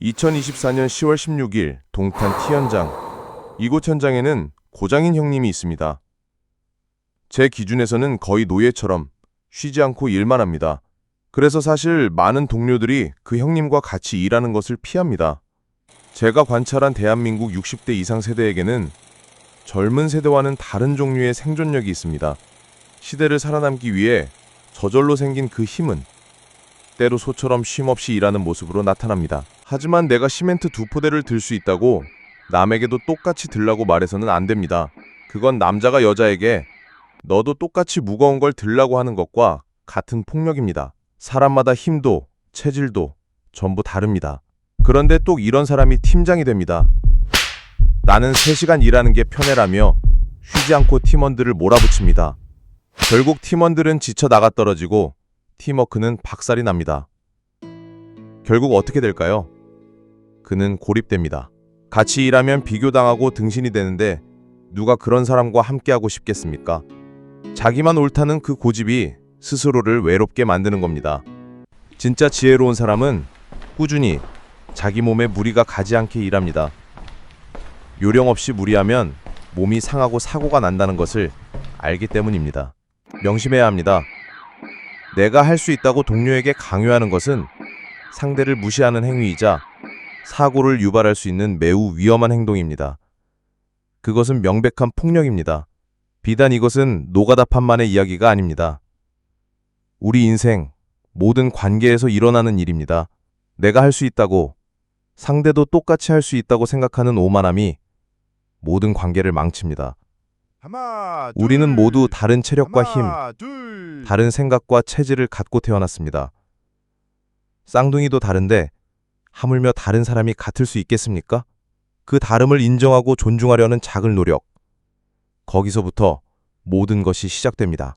2024년 10월 16일 동탄 T 현장. 이곳 현장에는 고장인 형님이 있습니다. 제 기준에서는 거의 노예처럼 쉬지 않고 일만 합니다. 그래서 사실 많은 동료들이 그 형님과 같이 일하는 것을 피합니다. 제가 관찰한 대한민국 60대 이상 세대에게는 젊은 세대와는 다른 종류의 생존력이 있습니다. 시대를 살아남기 위해 저절로 생긴 그 힘은 때로 소처럼 쉼없이 일하는 모습으로 나타납니다. 하지만 내가 시멘트 두 포대를 들 수 있다고 남에게도 똑같이 들라고 말해서는 안 됩니다. 그건 남자가 여자에게 너도 똑같이 무거운 걸 들라고 하는 것과 같은 폭력입니다. 사람마다 힘도 체질도 전부 다릅니다. 그런데 또 이런 사람이 팀장이 됩니다. 나는 3시간 일하는 게 편해라며 쉬지 않고 팀원들을 몰아붙입니다. 결국 팀원들은 지쳐 나가 떨어지고 팀워크는 박살이 납니다. 결국 어떻게 될까요? 그는 고립됩니다. 같이 일하면 비교당하고 등신이 되는데 누가 그런 사람과 함께하고 싶겠습니까? 자기만 옳다는 그 고집이 스스로를 외롭게 만드는 겁니다. 진짜 지혜로운 사람은 꾸준히 자기 몸에 무리가 가지 않게 일합니다. 요령 없이 무리하면 몸이 상하고 사고가 난다는 것을 알기 때문입니다. 명심해야 합니다. 내가 할 수 있다고 동료에게 강요하는 것은 상대를 무시하는 행위이자 사고를 유발할 수 있는 매우 위험한 행동입니다. 그것은 명백한 폭력입니다. 비단 이것은 노가다판만의 이야기가 아닙니다. 우리 인생, 모든 관계에서 일어나는 일입니다. 내가 할 수 있다고, 상대도 똑같이 할 수 있다고 생각하는 오만함이 모든 관계를 망칩니다. 하나, 우리는 둘, 모두 다른 체력과 힘, 하나, 둘. 다른 생각과 체질을 갖고 태어났습니다. 쌍둥이도 다른데 하물며 다른 사람이 같을 수 있겠습니까? 그 다름을 인정하고 존중하려는 작은 노력. 거기서부터 모든 것이 시작됩니다.